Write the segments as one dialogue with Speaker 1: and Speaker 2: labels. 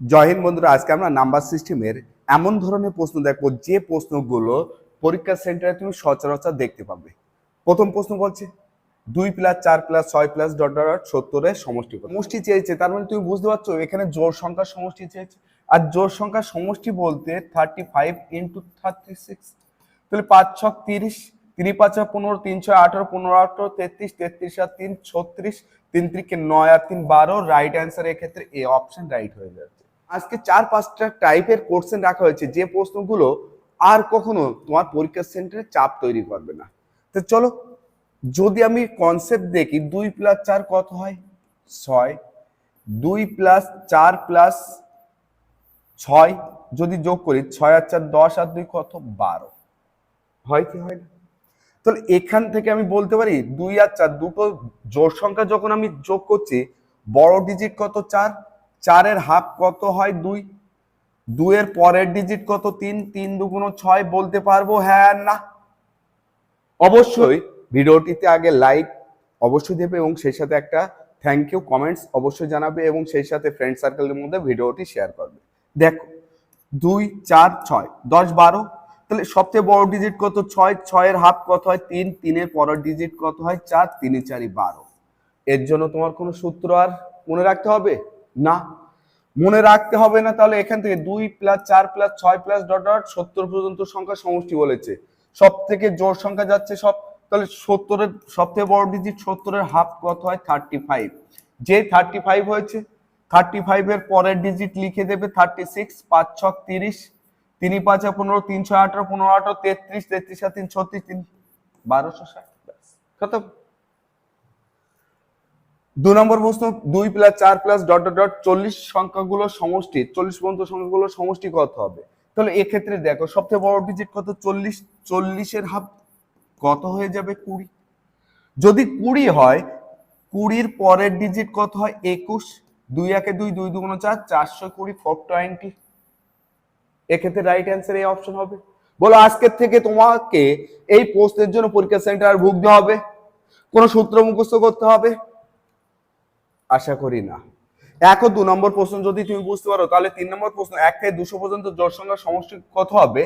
Speaker 1: জয় বন্ধুরা, আজকে আমরা নাম্বার সিস্টেমের এমন ধরনের প্রশ্ন দেখব, যে প্রশ্নগুলো পরীক্ষা সেন্টারে তুমি সচরাচর দেখতে পাবে। প্রথম প্রশ্ন বলছে, দুই প্লাস চার প্লাস ছয় প্লাস ডট ডট সত্তরের সমষ্টি? সমষ্টি চেয়েছে, তার মানে তুমি বুঝতে পারছ, এখানে জোর সংখ্যার সমষ্টি চেয়েছে। আর জোর সংখ্যার সমষ্টি বলতে thirty five into thirty six তাহলে পাঁচ ছক তিরিশ, তিন, পাঁচা পনেরো, তিন ছয় আঠারো, পনেরো, আঠারো, তেত্রিশ তেত্রিশ, আর তিন, ছত্রিশ, তিন ত্রিকে নয় আর তিন, বারো রাইট অ্যান্সার এক্ষেত্রে এ অপশন রাইট হয়ে যাচ্ছে। আজকে চার, পাঁচটা টাইপের কোশ্চেন রাখা হয়েছে। যে প্রশ্নগুলো আর কখনো তোমার পরীক্ষা সেন্টারে চাপ তৈরি করবে না। তো চলো, যদি আমি কনসেপ্ট দেখি, দুই প্লাস চার কত হয়? ছয়। দুই প্লাস চার প্লাস ছয় যদি যোগ করি, ছয় আর চার দশ আর দুই কত? বারো। হয় কি হয় না? তাহলে এখান থেকে আমি বলতে পারি, দুই আর চার দুটো জোর সংখ্যা যখন আমি যোগ করছি, বড় ডিজিট কত? চার। চারের হাফ কত হয় দুই? দুইয়ের পরের ডিজিট কত? তিন তিন দুগুণ ছয় বলতে পারব? হ্যাঁ না। অবশ্যই ভিডিওটিতে আগে লাইক অবশ্যই দেবে এবং সেই সাথে একটা থ্যাংক ইউ কমেন্টস অবশ্যই জানাবে এবং সেই সাথে ফ্রেন্ড সার্কেলের মধ্যে ভিডিওটি শেয়ার করবে। দেখো, দুই, চার, ছয়, দশ, বারো, তাহলে সবচেয়ে বড় ডিজিট কত? ছয়, ছয়ের হাফ কত হয়? তিন, তিনের পরের ডিজিট কত হয়? চার, তিনে চারি, বারো। এর জন্য তোমার কোনো সূত্র আর মনে রাখতে হবে? না, মনে রাখতে হবে না তাহলে এখান থেকে দুই প্লাস চার প্লাস ছয় প্লাস ডট ডট সত্তর পর্যন্ত সংখ্যা সমষ্টি বলেছে। সব থেকে জোর সংখ্যা যাচ্ছে সব, তাহলে সত্তরের সব থেকে বড় ডিজিট সত্তরের হাফ কত হয়? থার্টি ফাইভ যে থার্টি ফাইভ হয়েছে থার্টি ফাইভের পরের ডিজিট লিখে দেবে থার্টি সিক্স পাঁচ ছক তিরিশ, তিন, পাঁচে পনেরো তিনশো আঠারো, পনেরো, আঠারো, তেত্রিশ তেত্রিশ আর তিন, ছত্রিশ, তিন, বারোশো ষাট খতম দু নম্বর প্রশ্ন, দুই প্লাস চার প্লাস ডট ডট ডট চল্লিশ সংখ্যাগুলো সমষ্টি, চল্লিশ পর্যন্ত সংখ্যাগুলো সমষ্টি কত হবে? তাহলে এক্ষেত্রে দেখো, সবচেয়ে বড় ডিজিট কত? চল্লিশ, চল্লিশের হাফ কত হয়ে যাবে? কুড়ি। যদি কুড়ি হয়, কুড়ির পরের ডিজিট কত হয়? একুশ। দুই একে দুই দুই দুগুণ চার, চারশো কুড়ি ফোর টোয়েন্টি এক্ষেত্রে রাইট অ্যান্সার এই অপশন হবে। বলো, আজকের থেকে তোমাকে এই প্রশ্নের জন্য পরীক্ষা সেন্টার ভুগতে হবে। কোন সূত্র মুখস্থ করতে হবে। আশা করি না। এক ও দু নম্বর প্রশ্ন যদি তুমি বুঝতে পারো, তাহলে তিন নম্বর প্রশ্ন, এক থেকে দুশো পর্যন্ত জোর সংখ্যার সমষ্টি কত হবে।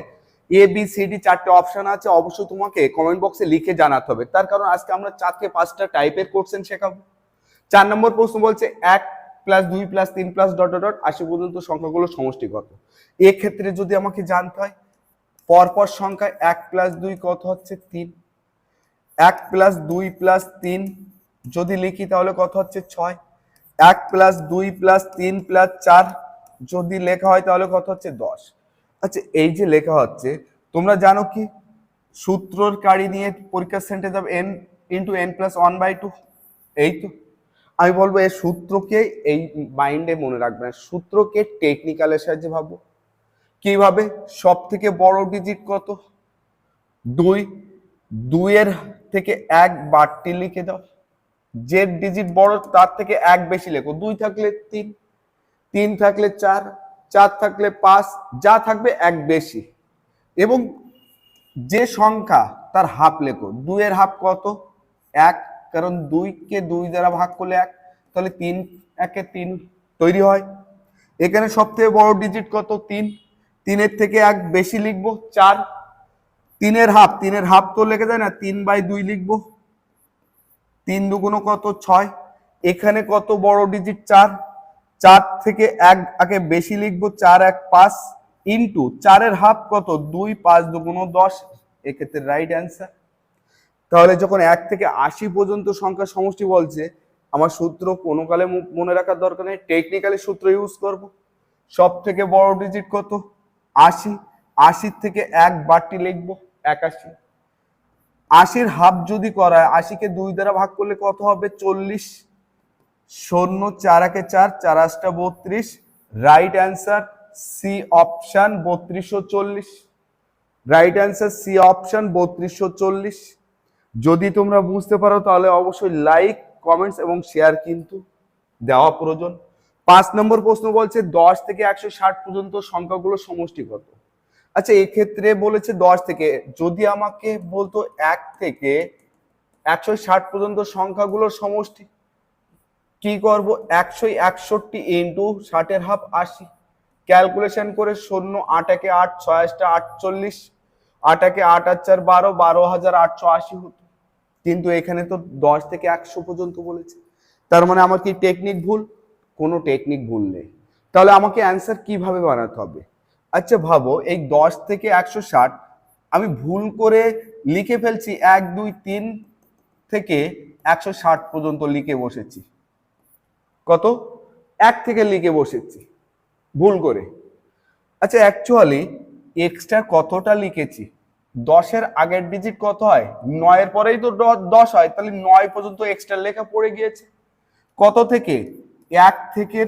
Speaker 1: এ বি সি ডি চারটে অপশন আছে, অবশ্যই তোমাকে কমেন্ট বক্সে লিখে জানাতে হবে। তার কারণ আজকে আমরা চার থেকে পাঁচটা টাইপের কোশ্চেন শেখাবো। চার নম্বর প্রশ্ন বলছে, এক প্লাস দুই প্লাস তিন প্লাস ডট ডট আশি পর্যন্ত সংখ্যাগুলো সমষ্টি কত এক্ষেত্রে যদি আমাকে জানতে হয়, পরপর সংখ্যা এক প্লাস দুই কত হচ্ছে? তিন। এক প্লাস দুই প্লাস তিন যদি লিখি, তাহলে কত হচ্ছে? ছয়। এক প্লাস দুই প্লাস তিন প্লাস চার যদি লেখা হয় তাহলে কত হচ্ছে? দশ। আচ্ছা এই যে লেখা হচ্ছে, তোমরা জানো কি? সূত্রর কাড়ি নিয়ে পরীক্ষা সেন্টারে যাবে N into N plus one by two এই তো। আমি বলব, এই সূত্রকে এই মাইন্ডে মনে রাখবে না। সূত্রকে টেকনিক্যালের সাহায্যে ভাবো। কীভাবে? সব থেকে বড় ডিজিট কত? দুই। দুইয়ের থেকে এক বাড়তি লিখে দাও। যে ডিজিট বড়, তার থেকে এক বেশি লেখো। দুই থাকলে তিন তিন থাকলে চার চার থাকলে পাঁচ, যা থাকবে এক বেশি। এবং যে সংখ্যা, তার হাফ লেখো। দুইয়ের হাফ কত? এক, কারণ দুইকে দুই দ্বারা ভাগ করলে এক, তাহলে তিন, একে তিন তৈরি হয়। এখানে সবথেকে বড় ডিজিট কত? তিন। তিনের থেকে এক বেশি লিখব, চার। তিনের হাফ তিনের হাফ তো লেখা যায় না, তিন বাই দুই লিখব। তিন দুগুণ কত? ছয়। এখানে কত বড় ডিজিট চার। চার থেকে এক, আগে বেশি লিখব, চার এক পাঁচ ইন্টু চারের হাফ কত? দুই পাঁচ দুগুণ দশ। এক্ষেত্রে রাইট অ্যান্সার তাহলে যখন এক থেকে আশি পর্যন্ত সংখ্যা সমষ্টি বলছে, আমার সূত্র কোনো কালে মনে রাখার দরকার নেই। টেকনিক্যালি সূত্র ইউজ করব। সব থেকে বড় ডিজিট কত? আশি। আশির থেকে এক বাড়তি লিখব, একাশি। আশির হাফ যদি করা হয় আশিকে দুই দ্বারা ভাগ করলে কত হবে? চল্লিশ। শূন্য চার একে চার চার আটটা বত্রিশ। রাইট অ্যান্সার সি অপশান বত্রিশশো চল্লিশ। রাইট অ্যান্সার সি অপশান বত্রিশশো চল্লিশ। যদি তোমরা বুঝতে পারো, তাহলে অবশ্যই লাইক কমেন্টস এবং শেয়ার কিন্তু দেওয়া প্রয়োজন। পাঁচ নম্বর প্রশ্ন বলছে, দশ থেকে একশো ষাট পর্যন্ত সংখ্যাগুলো সমষ্টি কত? আচ্ছা এক্ষেত্রে বলেছে দশ থেকে। যদি আমাকে বলতো এক থেকে একশো ষাট পর্যন্ত সংখ্যাগুলোর সমষ্টি, কি করব? একশো একষট্টি ইন্টু ষাটের হাফ আশি। ক্যালকুলেশন করে শূন্য আট একে আট ছয় আটটা আটচল্লিশ আট একে আট আট চার বারো বারো হাজার আটশো আশি হতো। কিন্তু এখানে তো দশ থেকে একশো পর্যন্ত বলেছে। তার মানে আমার কি টেকনিক ভুল? কোনো টেকনিক ভুল নেই। তাহলে আমাকে অ্যান্সার কীভাবে বানাতে হবে? আচ্ছা ভাবো, এই দশ থেকে একশো ষাট, আমি ভুল করে লিখে ফেলছি এক, দুই, তিন থেকে একশো ষাট পর্যন্ত লিখে বসেছি। কত? এক থেকে লিখে বসেছি, ভুল করে। আচ্ছা অ্যাকচুয়ালি এক্সট্রা কতটা লিখেছি? দশের আগের ডিজিট কত হয়? নয়ের পরেই তো দশ হয়, তাহলে নয় পর্যন্ত এক্সট্রা লেখা পড়ে গিয়েছে। কত থেকে? এক থেকে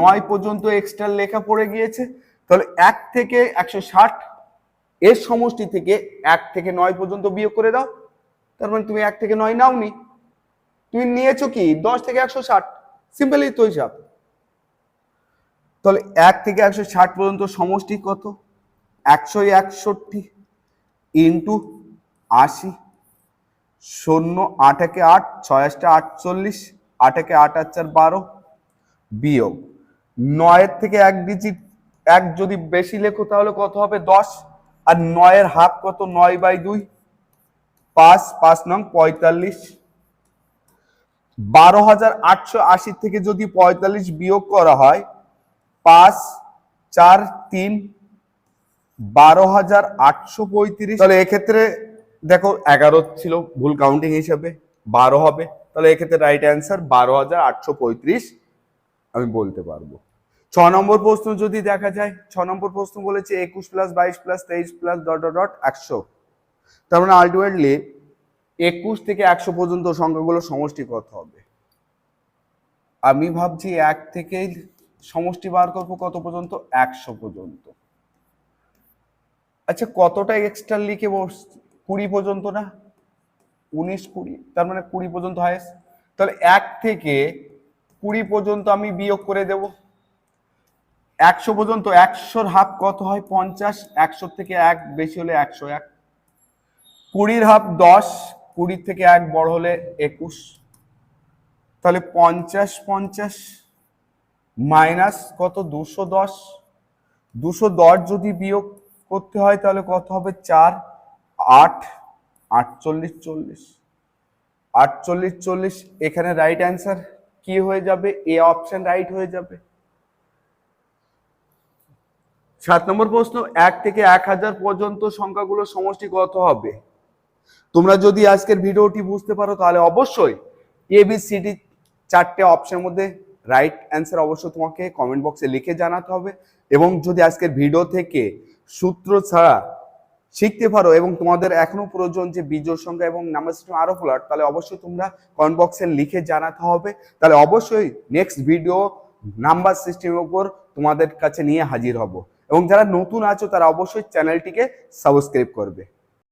Speaker 1: নয় পর্যন্ত এক্সট্রা লেখা পড়ে গিয়েছে। তাহলে এক থেকে একশো ষাট এর সমষ্টি থেকে এক থেকে নয় পর্যন্ত বিয়োগ করে দাও। তার মানে তুমি এক থেকে নয় নাওনি। তুমি নিয়েছো কি? দশ থেকে একশো ষাট। সিম্পলি তো হিসাব। তাহলে এক থেকে একশো ষাট পর্যন্ত সমষ্টি কত? একশো একষট্টি ইন্টু আশি। শূন্য আট একে আট ছয় আটটা আটচল্লিশ আট একে আট আট চার বারো। বিয়োগ। নয়ের থেকে এক ডিজিট এক যদি বেশি লেখো, তাহলে কত হবে? দশ। আর নয়ের হাফ কত? নয় বাই দুই। পাঁচ পাঁচ নং পঁয়তাল্লিশ। বারো হাজার আটশো আশি থেকে যদি পঁয়তাল্লিশ বিয়োগ করা হয়, পাঁচ, চার, তিন, বারো হাজার আটশো পঁয়ত্রিশ। তাহলে এক্ষেত্রে দেখো, এগারো ছিল ভুল কাউন্টিং হিসেবে, বারো হবে। তাহলে এক্ষেত্রে রাইট অ্যান্সার বারো হাজার আটশো পঁয়ত্রিশ। আমি বলতে পারব। ছ নম্বর প্রশ্ন যদি দেখা যায়, ছ নম্বর প্রশ্ন বলেছে একুশ প্লাস বাইশ প্লাস তেইশ প্লাস ডট ডট একশো। তার মানে আলটিমেটলি একুশ থেকে একশো পর্যন্ত সংখ্যাগুলো সমষ্টি কত হবে। আমি ভাবছি এক থেকে সমষ্টি বার করব কত পর্যন্ত? একশো পর্যন্ত। আচ্ছা কতটা এক্সট্রা লিখে বস কুড়ি পর্যন্ত না? উনিশ কুড়ি, তার মানে কুড়ি পর্যন্ত হায়েস্ট তাহলে এক থেকে কুড়ি পর্যন্ত আমি বিয়োগ করে দেব। একশো পর্যন্ত একশোর হাফ কত হয়? পঞ্চাশ। একশোর থেকে এক বেশি হলে একশো এক। কুড়ির হাফ দশ, কুড়ির থেকে এক বড় হলে একুশ। তাহলে পঞ্চাশ পঞ্চাশ মাইনাস কত? দুশো দশ। দুশো দশ যদি বিয়োগ করতে হয় তাহলে কত হবে? চার, আট, আটচল্লিশ, চল্লিশ। আটচল্লিশ, চল্লিশ, এখানে রাইট অ্যান্সার কি হয়ে যাবে? এ অপশন রাইট হয়ে যাবে। সাত নম্বর প্রশ্ন, এক থেকে এক হাজার পর্যন্ত সংখ্যাগুলো সমষ্টি কত হবে। তোমরা যদি আজকের ভিডিওটি বুঝতে পারো, তাহলে অবশ্যই এ বি সি ডি চারটে অপশনের মধ্যে রাইট অ্যান্সার অবশ্যই তোমাকে কমেন্ট বক্সে লিখে জানাতে হবে। এবং যদি আজকের ভিডিও থেকে সূত্র ছাড়া শিখতে পারো এবং তোমাদের এখনও প্রয়োজন যে বীজোর সংখ্যা এবং নাম্বার সিস্টেম আরও ফ্লাট তাহলে অবশ্যই তোমরা কমেন্ট বক্সে লিখে জানাতে হবে। তাহলে অবশ্যই নেক্সট ভিডিও নাম্বার সিস্টেমের উপর তোমাদের কাছে নিয়ে হাজির হব। এবং যারা নতুন আছো তারা অবশ্যই চ্যানেলটিকে সাবস্ক্রাইব করবে।